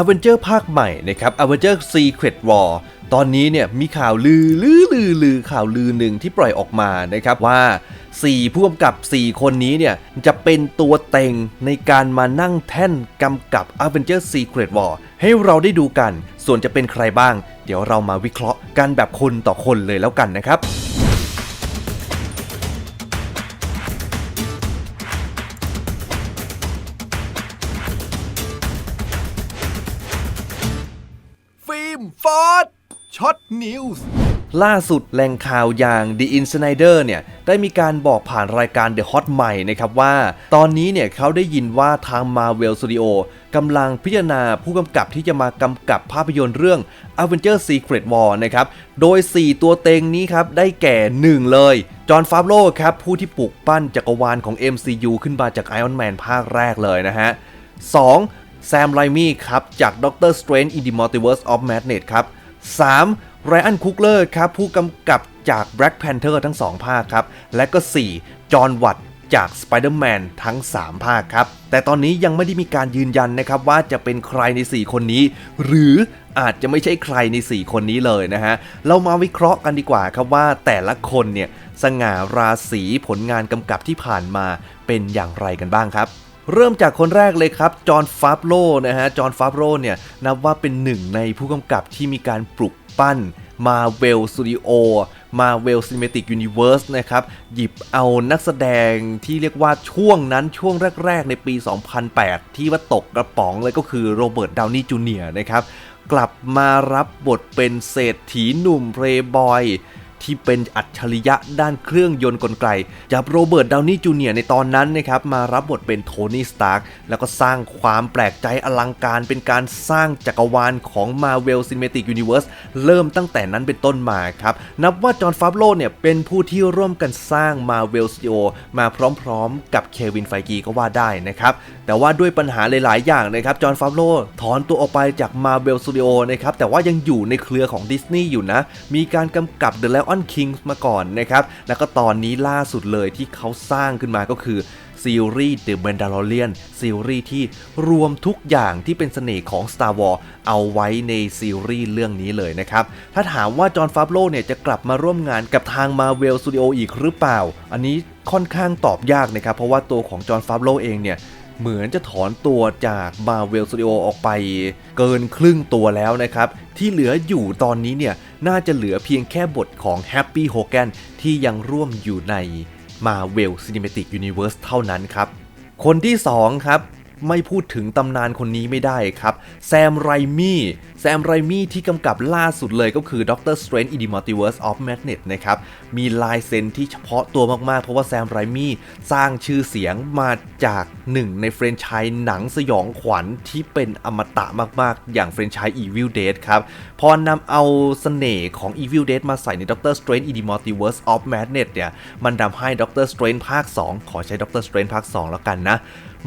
a v e n g e r ภาคใหม่นะครับ a v e n g e r Secret War ตอนนี้เนี่ยมีข่าวลือลือลือลือข่าวลือหนึ่งที่ปล่อยออกมานะครับว่า 4 ผู้กำกับ 4 คนนี้เนี่ยจะเป็นตัวเต็งในการมานั่งแท่นกำกับ a v e n g e r Secret War ให้เราได้ดูกัน ส่วนจะเป็นใครบ้าง เดี๋ยวเรามาวิเคราะห์กันแบบคนต่อคนเลยแล้วกันนะครับ ฟิล์มฟอร์ดช็อตนิวส์ล่าสุดแหล่งข่าวอย่าง The Insider เนี่ยได้มีการบอกผ่านรายการ The Hot ใหม่นะครับว่า ตอนนี้เนี่ยเขาได้ยินว่าทาง Marvel Studio กำลังพิจารณาผู้กำกับที่จะมากำกับภาพยนตร์เรื่อง Avenger Secret War นะครับ โดย 4 ตัวเต็งนี้ครับ ได้แก่ 1 เลย จอห์นฟาบโลครับ ผู้ที่ปลุกปั้นจักรวาลของ MCU ขึ้นมาจาก Iron Man ภาคแรกเลยนะฮะ 2. แซมไรมี่ครับ จาก Doctor Strange in the Multiverse of Madness ครับ 3. ไรอันคุกเลอร์ครับ ผู้กำกับจาก Black Panther ทั้ง 2 ภาคครับ และก็ 4. จอห์นวัตจาก Spider-Man ทั้ง 3 ภาคครับ แต่ตอนนี้ยังไม่ได้มีการยืนยันนะครับ ว่าจะเป็นใครใน 4 คนนี้ หรืออาจจะไม่ใช่ใครใน 4 คนนี้เลยนะฮะ เรามาวิเคราะห์กันดีกว่าครับว่าแต่ละคนเนี่ยสง่าราศีผลงานกำกับที่ผ่านมาเป็นอย่างไรกันบ้างครับ เริ่มจากคนแรกเลยครับ จอห์นฟาบโลนะฮะ จอห์นฟาบโลเนี่ย นับว่าเป็นหนึ่งในผู้กำกับที่มีการปลุกปั้นมาเวลสตูดิโอมาเวลซินเมติกยูนิเว r ร์สนะครับ หยิบเอานักแสดงที่เรียกว่าช่วงนั้นช่วงแรก ๆ ในปี 2008 ที่ว่าตกกระป๋องเลยก็คือโรเบิร์ตดาวนี่จูเนียร์นะครับ กลับมารับบทเป็นเศรษฐีหนุ่มเพลย์บอย ที่เป็นอัจฉริยะด้านเครื่องยนต์กลไกจากโรเบิร์ตดาวนี่จูเนียร์ในตอนนั้นนะครับมารับบทเป็นโทนี่สตาร์กแล้วก็สร้างความแปลกใจอลังการเป็นการสร้างจักรวาลของ Marvel Cinematic Universe เริ่มตั้งแต่นั้นเป็นต้นมาครับนับว่าจอห์นฟาบโลเนี่ยเป็นผู้ที่ร่วมกันสร้าง Marvel Studio มาพร้อมๆ กับเควินไฟกีก็ว่าได้นะครับแต่ว่าด้วยปัญหาหลายๆ อย่างนะครับจอห์นฟาบโลถอนตัวออกไปจาก Marvel Studio นะครับแต่ว่ายังอยู่ในเครือของดิสนีย์อยู่นะมีการกำกับ The Lion King มาก่อนนะครับ แล้วก็ตอนนี้ล่าสุดเลยที่เขาสร้างขึ้นมาก็คือซีรีส์ The Mandalorian ซีรีส์ที่รวมทุกอย่างที่เป็นเสน่ห์ของ Star Wars เอาไว้ในซีรีส์เรื่องนี้เลยนะครับ ถ้าถามว่าจอห์นฟาบโลเนี่ยจะกลับมาร่วมงานกับทาง Marvel Studio อีกหรือเปล่า อันนี้ค่อนข้างตอบยากนะครับ เพราะว่าตัวของจอห์นฟาบโลเองเนี่ย เหมือนจะถอนตัวจาก Marvel Studio ออกไป เกินครึ่งตัวแล้วนะครับ ที่เหลืออยู่ตอนนี้เนี่ยน่าจะเหลือเพียงแค่บทของ Happy Hogan ที่ยังร่วมอยู่ใน Marvel Cinematic Universe เท่านั้นครับ คนที่ 2 ครับ ไม่พูดถึงตำนานคนนี้ไม่ได้ครับแซมไรมี่แซมไรมี่ที่กำกับล่าสุดเลยก็คือ Doctor Strange in the Multiverse of Madness นะครับ มีลายเซ็นที่เฉพาะตัวมาก ๆ เพราะว่าแซมไรมี่สร้างชื่อเสียงมาจากหนึ่งในเฟรนไชส์หนังสยองขวัญที่เป็นอมตะมาก ๆ อย่างเฟรนไชส์ Evil Dead ครับ พอนำเอาเสน่ห์ของ Evil Dead มาใส่ใน Doctor Strange in the Multiverse of Madness เนี่ย มันทำให้ Doctor Strange ภาค 2 ขอใช้ Doctor Strange ภาค 2 แล้วกันนะ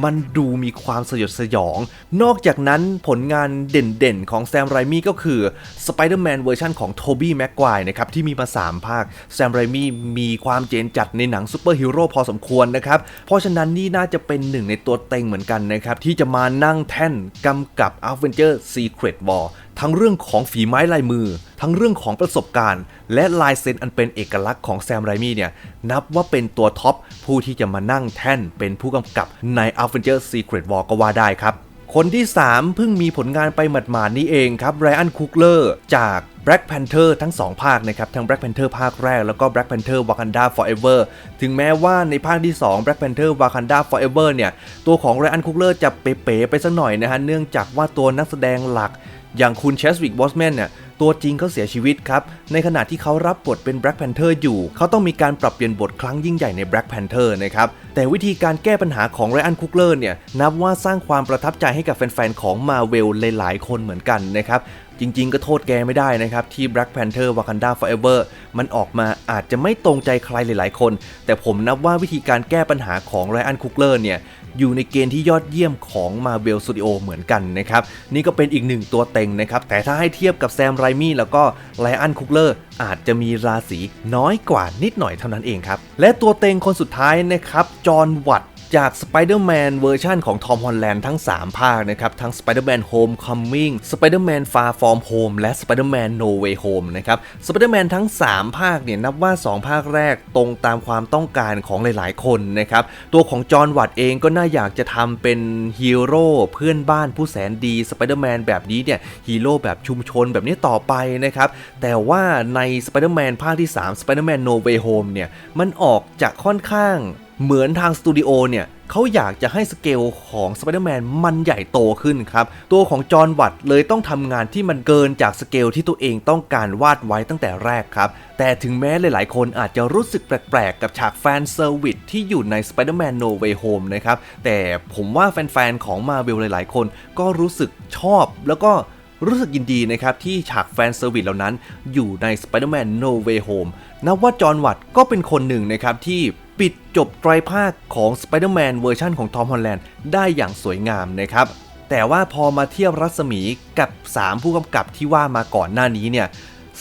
มันดูมีความสยดสยอง นอกจากนั้นผลงานเด่นๆ ของแซมไรมี่ก็คือ Spider-Man เวอร์ชันของโทบี้แม็กควนะครับ ที่มีมา 3 ภาค แซมไรมี่มีความเจนจัดในหนังซูเปอร์ฮีโร่พอสมควรนะครับ เพราะฉะนั้นนี่น่าจะเป็นหนึ่งในตัวเต็งเหมือนกันนะครับ ที่จะมานั่งแท่นกำกับ Avenger Secret War ทั้งเรื่องของฝีไม้ลายมือ ทั้งเรื่องของประสบการณ์ และลายเซ็นอันเป็นเอกลักษณ์ของแซมไรมี่เนี่ย นับว่าเป็นตัวท็อป ผู้ที่จะมานั่งแท่นเป็นผู้กำกับใน Avenger Secret War ก็ว่าได้ครับ คนที่ 3 เพิ่งมีผลงานไปหมาดๆนี้เองครับไรอันคุกเลอร์จาก Black Panther ทั้ง 2 ภาคนะครับ ทั้ง Black Panther ภาคแรกแล้วก็ Black Panther Wakanda Forever ถึงแม้ว่าในภาคที่ 2 Black Panther Wakanda Forever เนี่ย ตัวของไรอันคุกเลอร์จะเป๋ๆไปสักหน่อยนะฮะ เนื่องจากว่าตัวนักแสดงหลัก อย่างคุณเชสวิกบอสแมนเนี่ยตัวจริงเขาเสียชีวิตครับ ในขณะที่เขารับบทเป็น Black Panther อยู่ เขาต้องมีการปรับเปลี่ยนบทครั้งยิ่งใหญ่ใน Black Panther นะครับ แต่วิธีการแก้ปัญหาของไรอันคุกเลอร์เนี่ย นับว่าสร้างความประทับใจให้กับแฟน ๆ ของมาเวลหลาย ๆ คนเหมือนกันนะครับจริงๆ ก็โทษแกไม่ได้นะครับ ที่ Black Panther Wakanda Forever มันออกมาอาจจะไม่ตรงใจใครหลายๆคน แต่ผมนับว่าวิธีการแก้ปัญหาของไรอันคุกเลอร์เนี่ย อยู่ในเกณฑ์ที่ยอดเยี่ยมของ Marvel Studio เหมือนกันนะครับ นี่ก็เป็นอีกหนึ่งตัวเต็งนะครับ แต่ถ้าให้เทียบกับแซมไรมี่แล้วก็ไลอันคุกเลอร์อาจจะมีราศีน้อยกว่านิดหน่อยเท่านั้นเองครับและตัวเต็งคนสุดท้ายนะครับจอห์นวัต จาก Spider-Man เวอร์ชันของทอมฮอลแลนด์ทั้ง 3 ภาคนะครับ ทั้ง Spider-Man Homecoming Spider-Man Far From Home และ Spider-Man No Way Home นะครับ Spider-Man ทั้ง 3 ภาคเนี่ยนับว่า 2 ภาคแรกตรงตามความต้องการของหลาย ๆ คนนะครับ ตัวของจอห์นวัตเองก็น่าอยากจะทำเป็นฮีโร่เพื่อนบ้านผู้แสนดี Spider-Man แบบนี้เนี่ยฮีโร่แบบชุมชนแบบนี้ต่อไปนะครับ แต่ว่าใน Spider-Man ภาคที่ 3 Spider-Man No Way Home เนี่ยมันออกจะค่อนข้าง เหมือนทางสตูดิโอเนี่ยเขาอยากจะให้สเกลของ Spider-Man มันใหญ่โตขึ้นครับ ตัวของจอห์นวัตเลยต้องทำงานที่มันเกินจากสเกลที่ตัวเองต้องการวาดไว้ตั้งแต่แรกครับ แต่ถึงแม้หลายๆ คนอาจจะรู้สึกแปลกๆ กับฉากแฟนเซอร์วิสที่อยู่ใน Spider-Man No Way Home นะครับ แต่ผมว่าแฟนๆ ของ Marvel หลายๆ คนก็รู้สึกชอบแล้วก็รู้สึกยินดีนะครับ ที่ฉากแฟนเซอร์วิสเหล่านั้นอยู่ใน Spider-Man No Way Home นับว่าจอห์นวัตก็เป็นคนหนึ่งนะครับที่ ปิดจบไตรภาคของ Spider-Man เวอร์ชันของทอมฮอลแลนด์ได้อย่างสวยงามนะครับ แต่ว่าพอมาเทียบรัศมีกับ 3 ผู้กำกับที่ว่ามาก่อนหน้านี้เนี่ย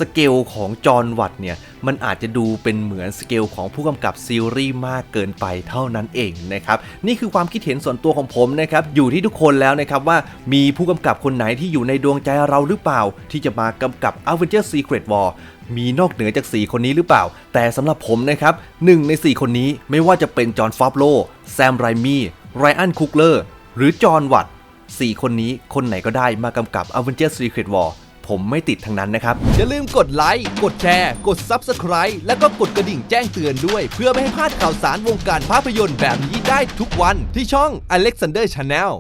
สเกลของจอห์นวัตเนี่ยมันอาจจะดูเป็นเหมือนสเกลของผู้กำกับซีรีส์มากเกินไปเท่านั้นเองนะครับนี่คือความคิดเห็นส่วนตัวของผมนะครับอยู่ที่ทุกคนแล้วนะครับว่ามีผู้กำกับคนไหนที่อยู่ในดวงใจเราหรือเปล่า ที่จะมากำกับ Avengers Secret War มีนอกเหนือจาก 4 คนนี้หรือเปล่า แต่สำหรับผมนะครับหนึ่งใน 4 คนนี้ไม่ว่าจะเป็นจอห์นฟอบโลแซมไรมี่ไรอันคุกเลอร์หรือจอห์นวัต4คนนี้คนไหนก็ได้มากำกับ Avengers Secret War ผมไม่ติดทั้งนั้นนะครับ อย่าลืมกดไลค์ กดแชร์ กด Subscribe แล้วก็กดกระดิ่งแจ้งเตือนด้วย เพื่อไม่ให้พลาดข่าวสารวงการภาพยนตร์แบบนี้ได้ทุกวันที่ช่อง Alexander Channel